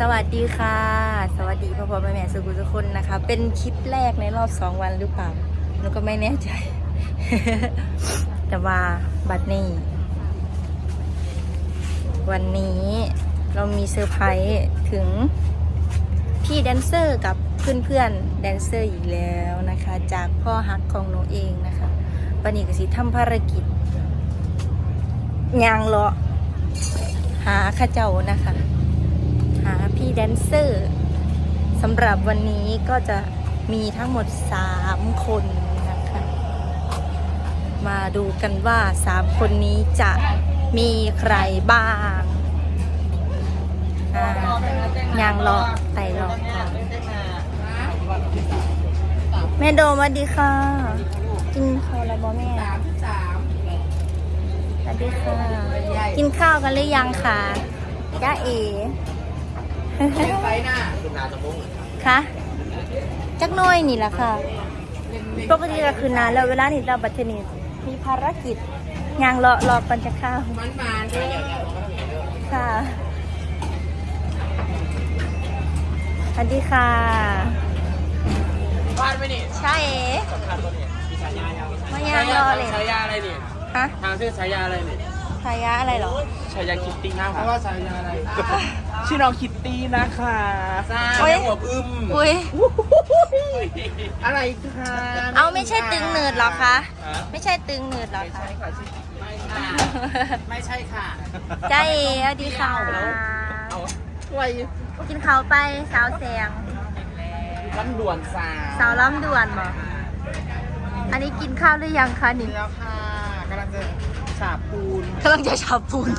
สวัสดีค่ะ สวัสดีพ่อพ่อแม่แม่สุขุทุกคนนะคะ เป็นคลิปแรกในรอบสองวันหรือเปล่าหนูก็ไม่แน่ใจ แต่ว่าบัดนี้ วันนี้เรามีเซอร์ไพรส์ถึงพี่แดนเซอร์กับเพื่อนๆแดนเซอร์อีกแล้วนะคะ จากพ่อฮักของหนูเองนะคะวันนี้ก็สิทำภารกิจยางเลาะหาข้าเจ้านะคะ หาพี่แดนเซอร์สำหรับวันนี้ก็จะมีทั้งหมด 3 คนนะคะ มาดูกันว่า 3 คนนี้จะมีใครบ้างยางรอไต่รอแม่โดมสวัสดีค่ะ กินข้าวแล้วบอแม่สวัสดีค่ะ กินข้าวกันหรือยังคะจ้าเอ๋ ไฟหน้าคะจักหน้อยนี่แหละค่ะ ปกติก็คือนานแล้วเวลานี้เราบัตรนี้มีภารกิจยางรอรอปันจะข้าวมันมาด้วยค่ะสวัสดีค่ะพลาดไหมนี่ใช่เอ๋มายางรอเลยฉายาอะไรนี่ฮะทางชื่อฉายาอะไรนี่พายะอะไรเหรอฉายาคิตตี้นะเพราะว่าฉายาอะไรชื่อน้องคิต ตี้นะคะซ่าโอ๊ยหัวอึมอุ้ย อะไรคะเอาไม่ใช่ตึงหนืดเหรอคะ ไม่ใช่ตึงหนืดเหรอไม่คะ ใช่ค่ะไม่ใช่ค่ะจ้าเอ๋สวัสดีค่ะเอาไว้กินข้าวไปสาวแสง ลำด่วนสาสาวล้ำด่วนบ่อันนี้กินข้าวหรือยังคะนี่แล้วค่ะกำลังจะฉาบปูนกำลังจะชอบปูน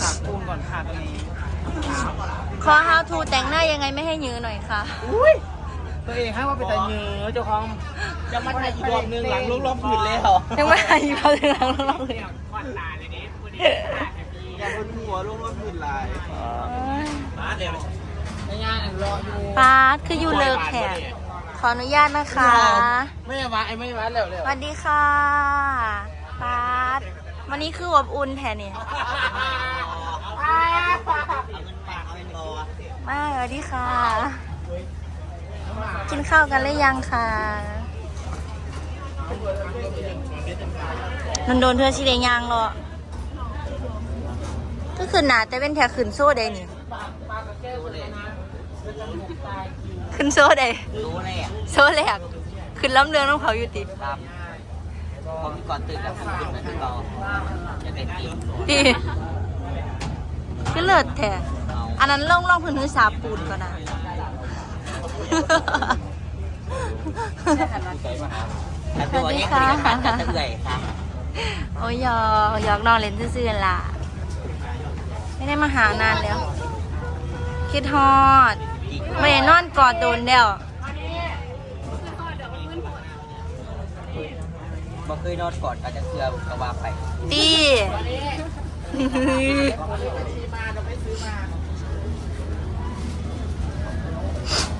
ฉาบปูนก่อนค่ะตอนนี้ ขอ how to แต่งหน้ายังไงไม่ให้ยื้อหน่อยค่ะ อุ้ยตัวเองให้ว่าเป็นแต่เนื้อเจ้าของจะมาถ่ายอีกรอบนึงหลังลูกรอบผืนแล้วยังไม่หายเขาถึงหลังเราเลยอย่าบนหัวลูกรอบผืนลายมาเดี๋ยวในงานรออยู่ปาร์ตคืออยู่เลิกแขกขออนุญาตนะคะ ไม่มาไอ้ไม่มาเร็วเร็วสวัสดีค่ะปาร์ตวันนี้คืออบอุ่นแทนนี่ มาสวัสดีค่ะ กินข้าวกันหรือยังคะนนโดนเธอชิเดยางเหรอก็คือหนาแต่เป็นแถขึ้นโซ่ได้นี่ขึ้นโซ่ได้รู้เลยอะโซ่แรกขึ้นล้ำเรืองต้องเผาอยู่ติครับพอพี่ก่อนตื่นกับคุณเหมือนที่เราจะเป็นทีมดีก็เลิศแท้เอา อันนั้นล่องล่องพื้นพื้นสาปูนก่อนนะแต่ตัวนี้คือการจะเตื่อยครับโอ้ยหยอกหยอกนอนเล่นซื่อๆล่ะ ไม่ได้มาหานานแล้ว คิดฮอดไม่ได้นอนกอดโดนแล้วบ่เคยนอนกอดกันจะเชื่อกระวาไปตี มา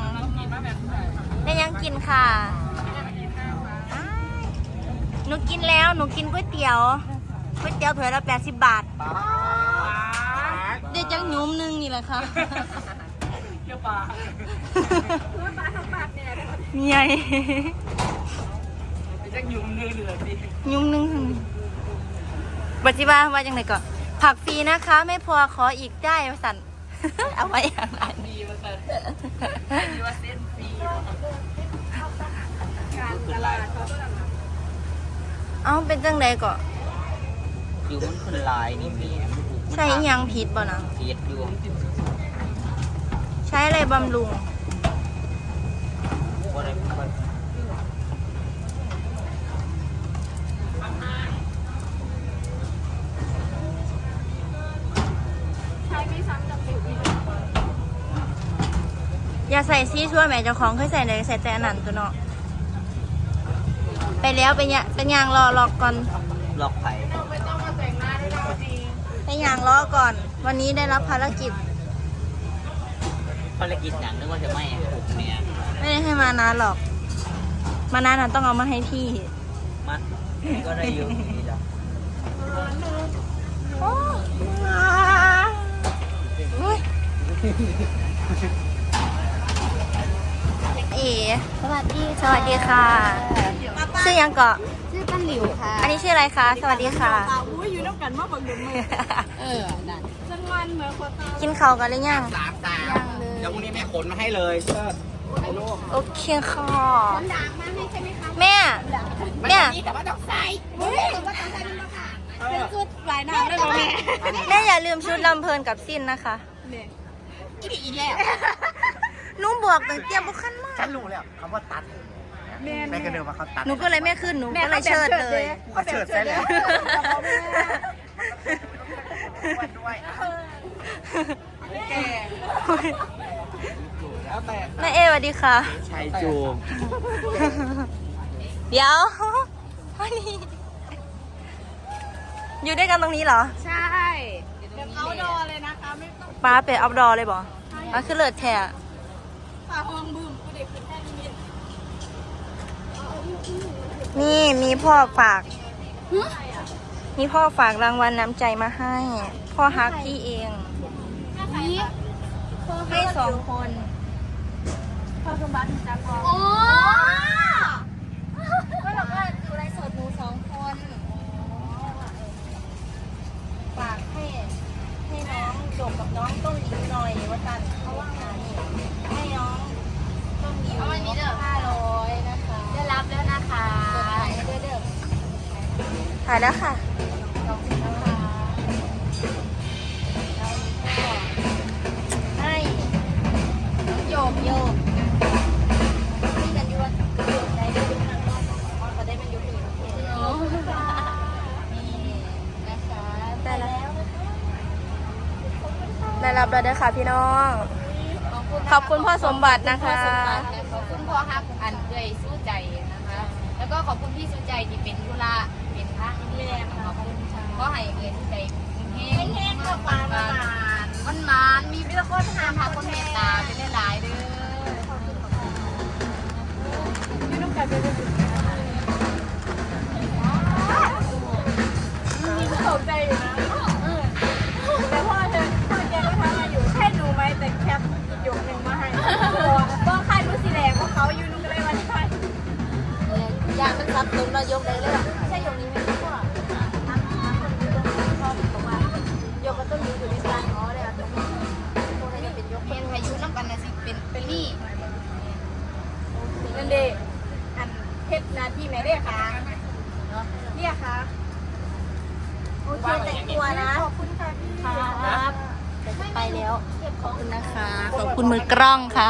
ได้ยังกินค่ะอ้ายหนูกินแล้วหนูกินก๋วยเตี๋ยวก๋วยเตี๋ยวถ้วยละแปดสิบบาทได้จังหยุ้มหนึงนี่แหละค่ะเจ้าป่ามีไงจะยุ่มเนื้อเหลือดิหยุ้มหนึงบัจิบาว่าจังไหนก่อนผักฟรีนะคะ ไม่พอขออีกได้สัน เอาไว้อย่างไรดีมาเสร็จดีว่าเส้นฟรีเอาเป็นจังไดก่อนอยู่มันคนลายนี่มีใช้อิหยังผิดบ่นะเพียดอยู่ ใช้อะไรบำรุง ใส่ซีชั่วแหม่เจ้าของเคยใส่เลยใส่แต่อันนั้นตัวเนาะไปแล้วไปเนี่ยเป็นยางรอรอก่อนล็อกไผ่ไปยางรอก่อน วันนี้ได้รับภารกิจภารกิจหนังนึกว่าจะไม่ปลุกเนี่ยไม่ได้ให้มานานหรอก มานานน่ะต้องเอามาให้พี่มาก็ได้อยู่นี่จ้ะโอ้ย เอ๋สวัสดีสวัสดีค่ะ ชื่อยังเกาะ ชื่อตั้นหลิวค่ะอันนี้ชื่ออะไรคะ สวัสดีค่ะ อุ้ยอยู่น้ำกันมาบังดุนมือเออนั่นจังวันเหมือนคนตากินข้าวกันหรือยัง สามตาเดี๋ยวพรุ่งนี้แม่ขนมาให้เลยเชิดไอ้ลูกโอเคค่ะคนด่างมาให้ใช่ไหมคะแม่ แม่ นี่แต่ว่าต้องใส่เฮ้ยแต่ว่าตอนใส่นี่ค่ะเป็นชุดลายน้ำได้ไหมแม่ แม่อย่าลืมชุดลำเพลินกับสิ้นนะคะอีดีอีแล้ว หนูบอกตั้งเตรียมบุคันมากฉันรู้แล้วคำว่าตัดแม่ก็เดินมาเขาตัดหนูก็เลยไม่ขึ้นหนูก็เลยเชิดเลยเขาเชิดใส่แล้วด้วยแล้วแต่แม่เอสวัสดีค่ะชายจูบเดี๋ยววันนี้อยู่ด้วยกันตรงนี้เหรอ ใช่เดี๋ยวเขาดอเลยนะคะไม่ต้องป้าเป็นอัพดอเลยบอป้าคือเลิศแท้ ฝ่าห้องบึ้มกูเด็กคือแค่นี้ นี่มีพ่อฝากมีพ่อฝากรางวัลน้ำใจมาให้ พ่อฮักพี่เอง นี่ให้สองคนพอสมบัติจากพ่อโอ้ก็บอกว่าอยู่ในสดหนูสองคนฝากให้ให้น้องจบกับน้องต้นหลิวหน่อยว่าตันเขาว่างานนี่ให้น้องต้นหลิวห้าร้อยนะคะ ได้รับแล้วนะคะ ถ่ายให้ด้วยเด้อถ่ายแล้วค่ะขอบคุณนะคะแล้วก็ให้โยกโยกที่กันยวนโยกได้ด้วยทางรอบก็ได้เป็นยกมือโอเคนี่นะคะได้แล้วได้รับแล้วเด้อค่ะพี่น้อง ขอบคุณพ่อสมบัตินะคะ ขอบคุณพ่อฮักอันเอยสู้ใจนะคะ แล้วก็ขอบคุณพี่สู้ใจที่เป็นธุระเป็นพระที่แรงขอบ ก็ให้เอยสู้ใจเฮงเฮงกับปานมันมานมีพี่ละคนหาพาคนเมตตาเป็นได้หลายเด้อตกใจอยู่นะแต่พ่อเธอพ่อแกก็ทำมาอยู่แค่ดูไหมแต่แคปอีกหยกหนึ่งมาให้ก็ค่ายรู้สิแหลกว่าเขาอยู่นุ่งเลยวันนี้ยามันซับตุ้มเรายกได้เลย นั่นเด้อันเพชรนาที่ไหนเรียกคะเรียกคะโอเคแต่งตัวนะขอบคุณค่ะพี่ครับแต่จะไปแล้วขอบคุณนะคะขอบคุณมือกล้องค่ะ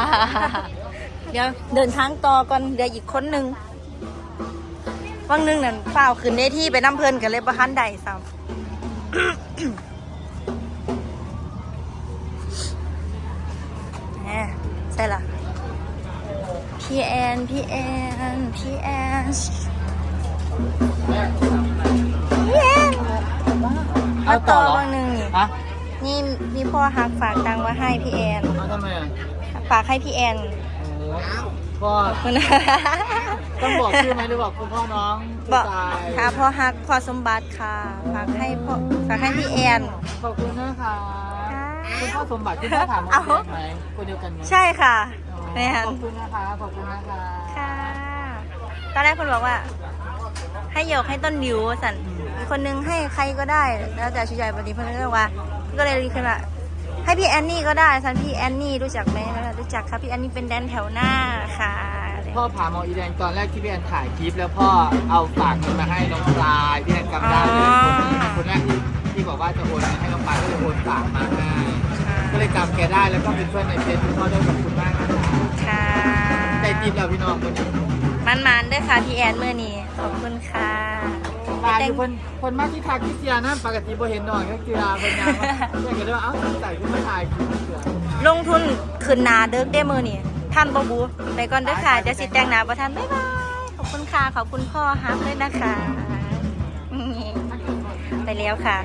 เดี๋ยวเดินทางต่อก่อนเดี๋ยวอีกคนนึงวังหนึงนั่นเปล่าวขึ้นได้ที่ไปน้ำเพลินกันเลยประคันใดซ้ำแหมใช่ละ พี่แอน พี่แอน พี่แอนพี่แอนเอาต่อวังหนึงนี่ฮะนี่มีพ่อฮักฝากตังค์มาให้พี่แอน เอาทำไมอะฝากให้พี่แอนโอ้ก็คุณต้องบอกชื่อไหมหรือบอกคุณพ่อน้องบอกตายค่ะพ่อฮักพ่อสมบัติค่ะฝากให้พ่อฝากให้พี่แอนขอบคุณนะคะค่ะคุณพ่อสมบัติคุณพ่อถามว่าเอาเด็กไหมคนเดียวกันไหมใช่ค่ะ อ๋อนี่ค่ะขอบคุณนะคะ ขอบคุณนะคะค่ะ ตอนแรกคนบอกว่า ให้โยกให้ต้นดิวสันอีกคนนึงให้ใครก็ได้ แล้วแต่ชุดใหญ่ปฏิเพื่อนก็ว่า ก็เลยรีขึ้นว่าให้พี่แอนนี่ก็ได้สันพี่แอนนี่รู้จักไหมรู้จักครับพี่แอนนี่เป็นแดนแถวหน้าค่ะอะไรพ่อพาหมออีแดงตอนแรกที่พี่แอนถ่ายคลิปแล้วพ่อเอาฝากเงินมาให้น้องปลายพี่แอนจำได้เลยคนแรกที่ที่บอกว่าจะโอนเงินให้น้องปลายก็เลยโอนฝากมาให้ก็เลยจำแกได้แล้วก็เป็นเพื่อนในเฟซพ่อด้วยขอบคุณมากนะคะค่ะได้ ติปแล้วพี่น้องคนนี้มันมันๆด้วยค่ะพี่แอนเมื่อนี้ขอบคุณค่ะปลาคือคนคนมากที่ทักที่เจียนะปกติบ่เห็นหน่อยก็เจียคนงานว่าเรียกกันว่าเอ้าใส่ขึ้นมาถ่ายคลิปเสือลงทุนขึ้นหนาเดิกได้มือนี่ท่านบบูไปก่อนเด้อค่ะเดี๋ยวสิแต่งหน้าประทันบ๊ายบายขอบคุณค่ะขอบคุณพ่อฮักด้วยนะคะ ไปแล้วค่ะ